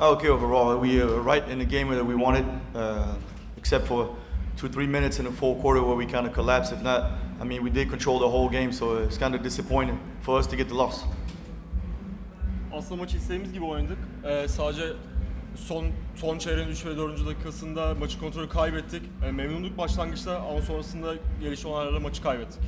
Okay, overall, we were right in the game that we wanted, uh, except for two, three minutes in the fourth quarter where we kind of collapsed. If not, I mean, we did control the whole game, so it's kind of disappointing for us to get the loss. Aslında maçı istediğimiz gibi oynadık. Ee, sadece son son çeyreğin 3 ve 4. dakikasında maçı kontrolü kaybettik. Ee, memnunduk başlangıçta ama sonrasında gelişen olaylarla maçı kaybettik.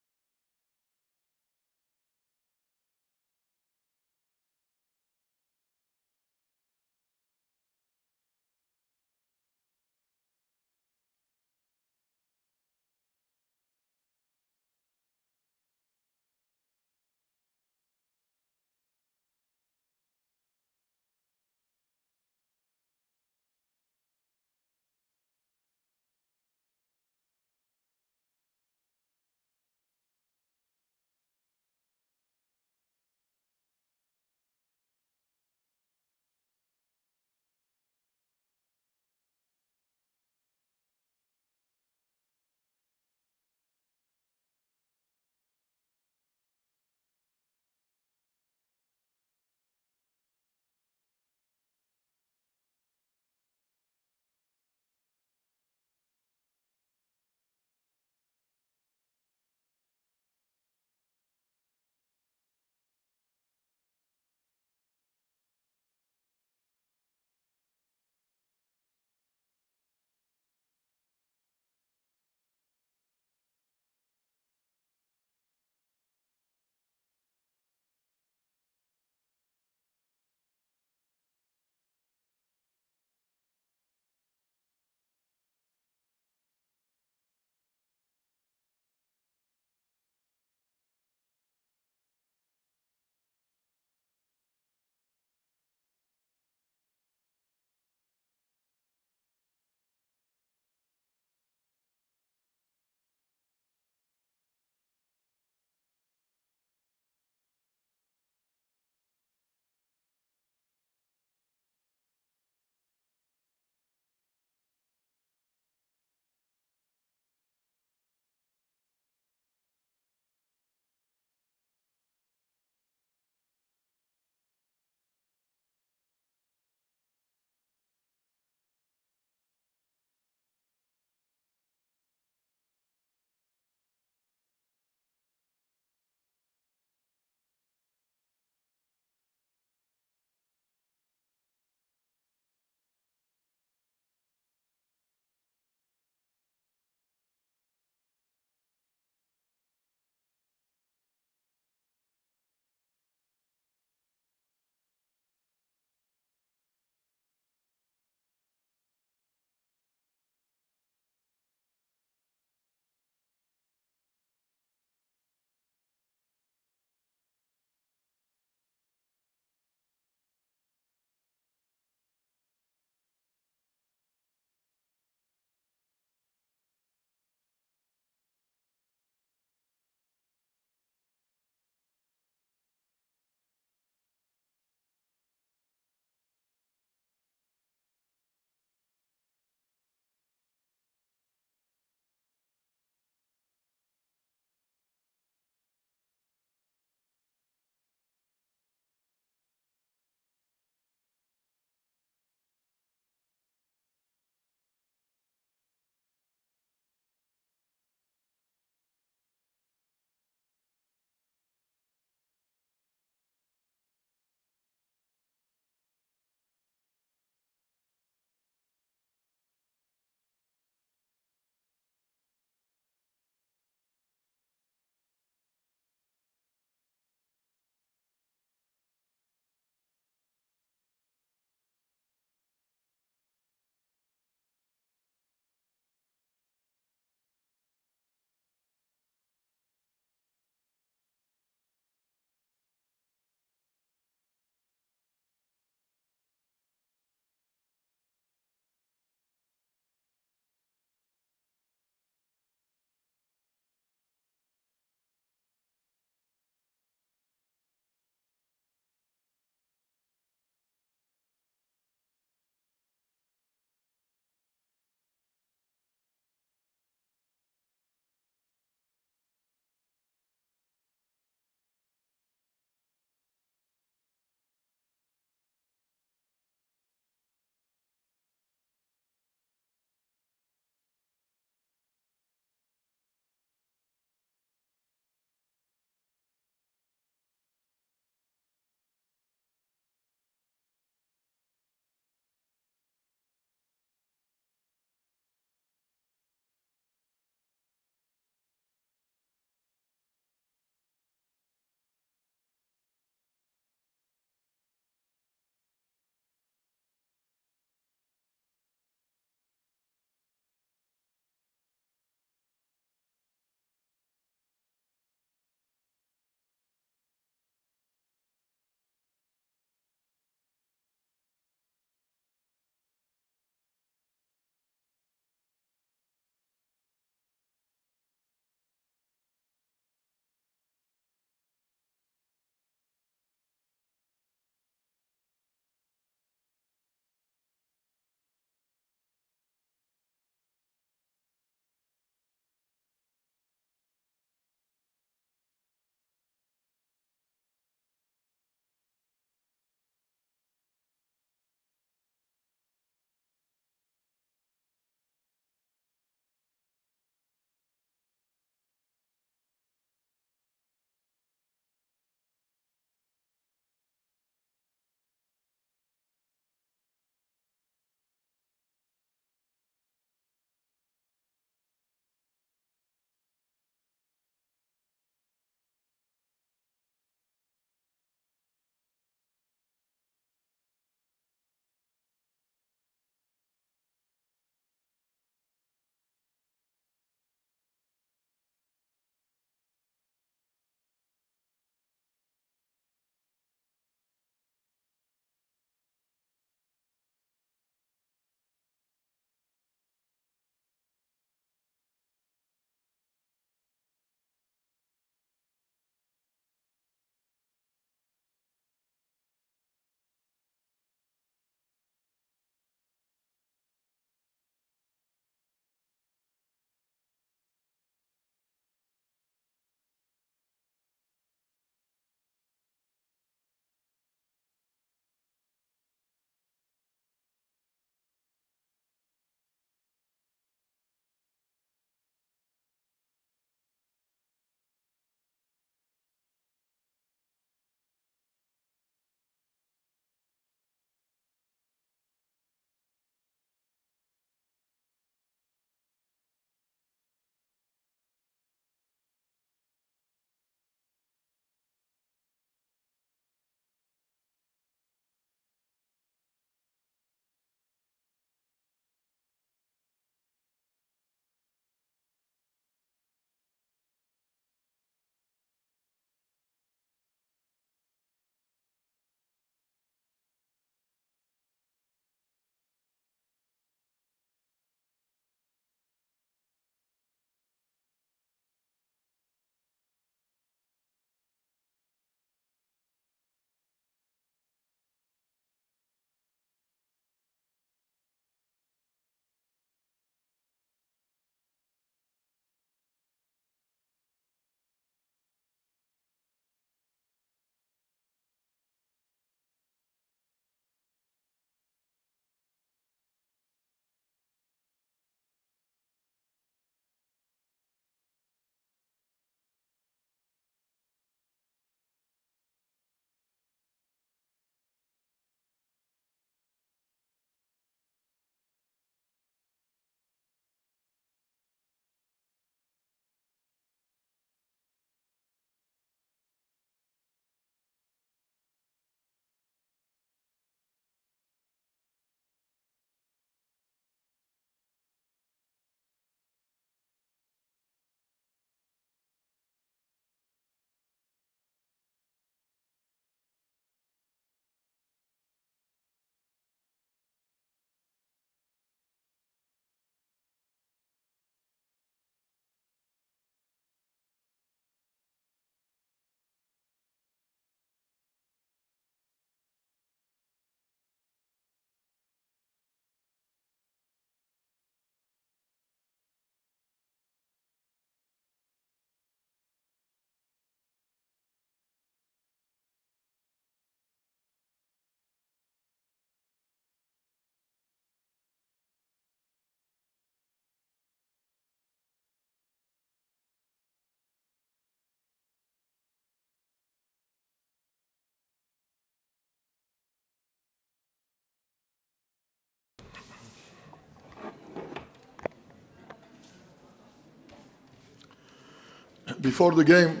Before the game,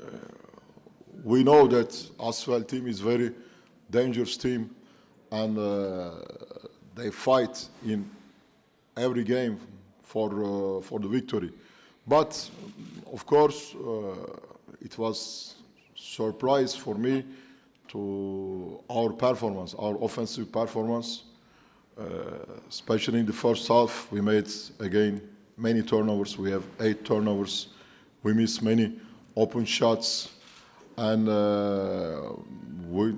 uh, we know that Asphalt team is very dangerous team, and uh, they fight in every game for uh, for the victory. But of course, uh, it was surprise for me to our performance, our offensive performance. Uh, especially in the first half, we made again many turnovers. We have eight turnovers. We missed many open shots, and uh, we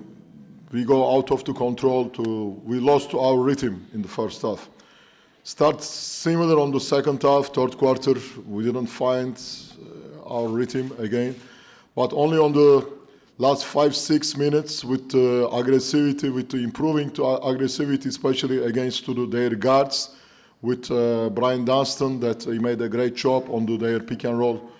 we go out of the control. To we lost to our rhythm in the first half. Start similar on the second half, third quarter. We didn't find uh, our rhythm again, but only on the last five six minutes with uh, aggressivity, with improving to aggressivity, especially against to the, their guards, with uh, Brian Dunstan that he made a great job on the, their pick and roll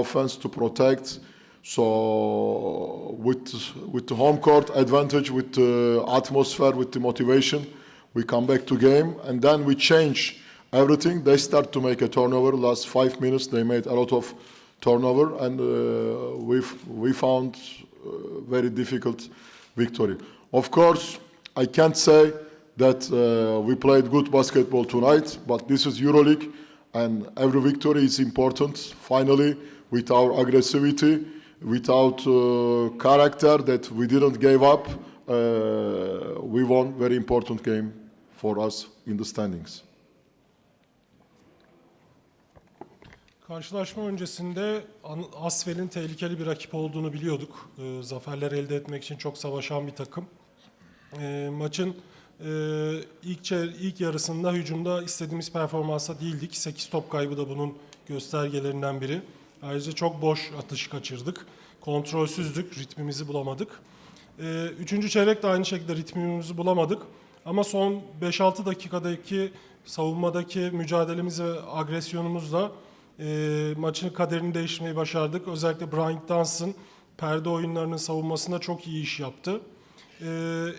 offense to protect. So with with the home court advantage, with the atmosphere, with the motivation, we come back to game and then we change everything. They start to make a turnover. Last five minutes, they made a lot of turnover, and uh, we we found uh, very difficult victory. Of course, I can't say that uh, we played good basketball tonight, but this is EuroLeague, and every victory is important. Finally, with our aggressivity, without uh, character that we didn't give up, uh, we won very important game for us in the standings. Karşılaşma öncesinde Asfel'in tehlikeli bir rakip olduğunu biliyorduk. Ee, zaferler elde etmek için çok savaşan bir takım. Ee, maçın e, ilk ilk yarısında hücumda istediğimiz performansa değildik. 8 top kaybı da bunun göstergelerinden biri. Ayrıca çok boş atış kaçırdık. Kontrolsüzdük, ritmimizi bulamadık. Ee, üçüncü çeyrek de aynı şekilde ritmimizi bulamadık. Ama son 5-6 dakikadaki savunmadaki mücadelemiz ve agresyonumuzla e, maçın kaderini değiştirmeyi başardık. Özellikle Bryant Dunstan perde oyunlarının savunmasında çok iyi iş yaptı. E,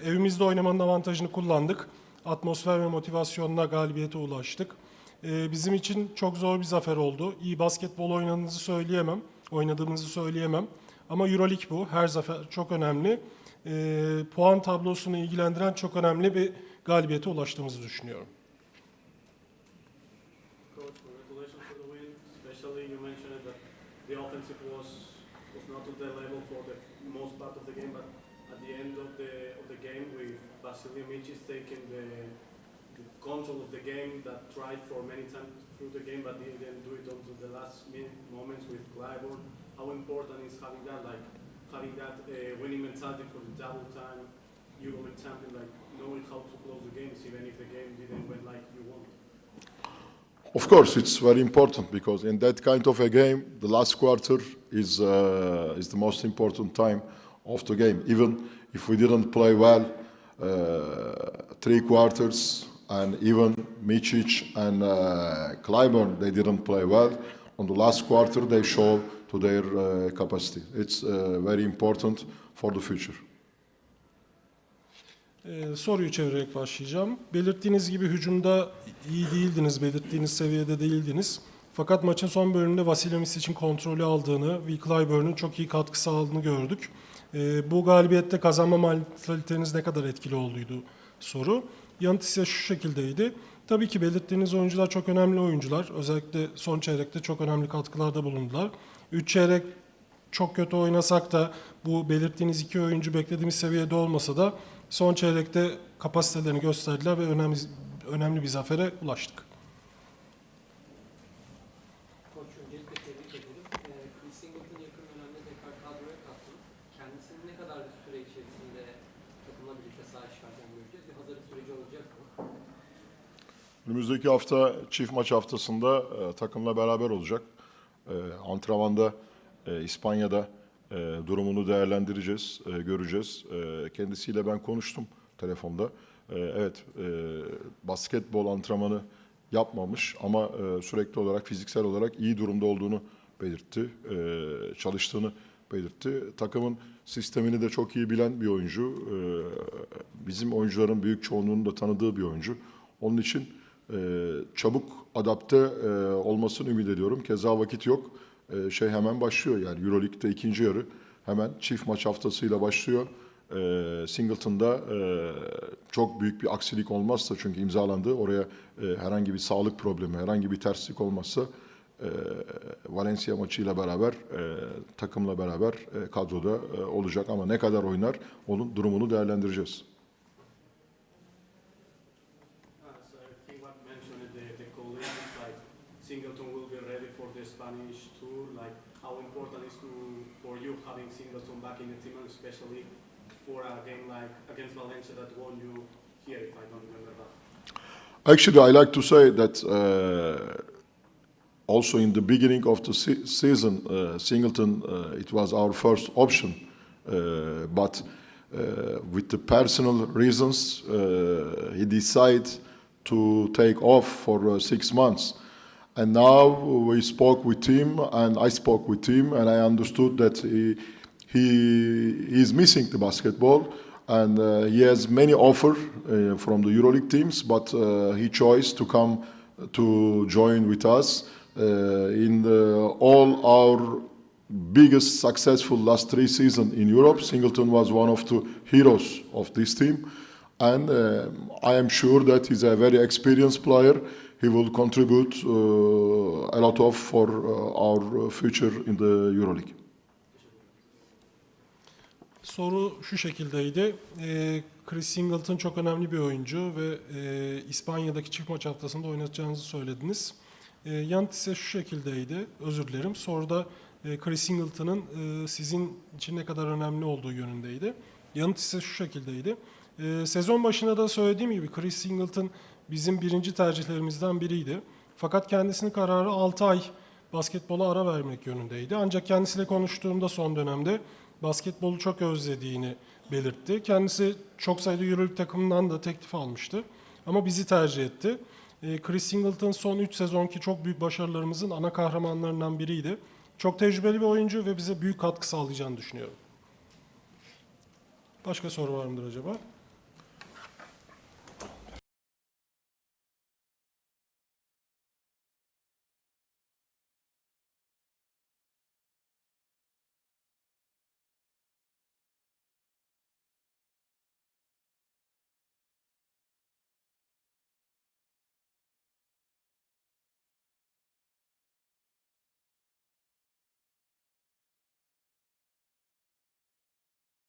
evimizde oynamanın avantajını kullandık. Atmosfer ve motivasyonla galibiyete ulaştık. E, bizim için çok zor bir zafer oldu. İyi basketbol oynadığımızı söyleyemem, oynadığımızı söyleyemem. Ama EuroLeague bu. Her zafer çok önemli. E, puan tablosunu ilgilendiren çok önemli bir galibiyete ulaştığımızı düşünüyorum. The offensive was taking the control of the game that tried for many times through the game but didn't do it until the last minute moments with Clyburn. How important is having that like having that uh, winning mentality for the double time Euroleague champion, like knowing how to close the games even if the game didn't went like you want? Of course, it's very important because in that kind of a game, the last quarter is uh, is the most important time of the game. Even if we didn't play well, uh, three quarters, and even Micic and uh, Clyburn, they didn't play well. On the last quarter, they show to their uh, capacity. It's uh, very important for the future. Ee, soruyu çevirerek başlayacağım. Belirttiğiniz gibi hücumda iyi değildiniz, belirttiğiniz seviyede değildiniz. Fakat maçın son bölümünde Vasilyemis için kontrolü aldığını, Will Clyburn'un çok iyi katkı sağladığını gördük. Ee, bu galibiyette kazanma mantaliteniz ne kadar etkili olduydu soru. Yanıt ise şu şekildeydi. Tabii ki belirttiğiniz oyuncular çok önemli oyuncular. Özellikle son çeyrekte çok önemli katkılarda bulundular. Üç çeyrek çok kötü oynasak da bu belirttiğiniz iki oyuncu beklediğimiz seviyede olmasa da son çeyrekte kapasitelerini gösterdiler ve önemli, önemli bir zafere ulaştık. Önümüzdeki hafta çift maç haftasında e, takımla beraber olacak. E, antrenmanda e, İspanya'da e, durumunu değerlendireceğiz, e, göreceğiz. E, kendisiyle ben konuştum telefonda. E, evet, e, basketbol antrenmanı yapmamış ama e, sürekli olarak fiziksel olarak iyi durumda olduğunu belirtti. E, çalıştığını belirtti. Takımın sistemini de çok iyi bilen bir oyuncu. E, bizim oyuncuların büyük çoğunluğunu da tanıdığı bir oyuncu. Onun için e, çabuk adapte e, olmasını ümit ediyorum. Keza vakit yok. e, şey hemen başlıyor. Yani Euroleague'de ikinci yarı hemen çift maç haftasıyla başlıyor. E, Singleton'da e, çok büyük bir aksilik olmazsa çünkü imzalandı oraya e, herhangi bir sağlık problemi, herhangi bir terslik olmazsa e, Valencia maçıyla beraber e, takımla beraber e, kadroda e, olacak ama ne kadar oynar onun durumunu değerlendireceğiz. Spanish tour, like how important is to for you having Singleton back in the team, and especially for a game like against Valencia that won you here, if I don't remember that. Actually, I like to say that uh, also in the beginning of the se- season, uh, Singleton, uh, it was our first option, uh, but uh, with the personal reasons, uh, he decided to take off for six months. And now we spoke with him, and I spoke with him, and I understood that he he is missing the basketball, and uh, he has many offer uh, from the EuroLeague teams, but uh, he chose to come to join with us uh, in the, all our biggest successful last three seasons in Europe. Singleton was one of the heroes of this team, and uh, I am sure that he's a very experienced player. He will contribute uh, a lot of for uh, our future in the EuroLeague. Soru şu şekildeydi. Ee, Chris Singleton çok önemli bir oyuncu ve e, İspanya'daki çift maç haftasında oynatacağınızı söylediniz. E, yanıt ise şu şekildeydi. Özür dilerim. Soruda e, Chris Singleton'ın e, sizin için ne kadar önemli olduğu yönündeydi. Yanıt ise şu şekildeydi. E, sezon başında da söylediğim gibi Chris Singleton bizim birinci tercihlerimizden biriydi. Fakat kendisinin kararı 6 ay basketbola ara vermek yönündeydi. Ancak kendisiyle konuştuğumda son dönemde basketbolu çok özlediğini belirtti. Kendisi çok sayıda Euroleague takımından da teklif almıştı. Ama bizi tercih etti. Ee, Chris Singleton son 3 sezonki çok büyük başarılarımızın ana kahramanlarından biriydi. Çok tecrübeli bir oyuncu ve bize büyük katkı sağlayacağını düşünüyorum. Başka soru var mıdır acaba?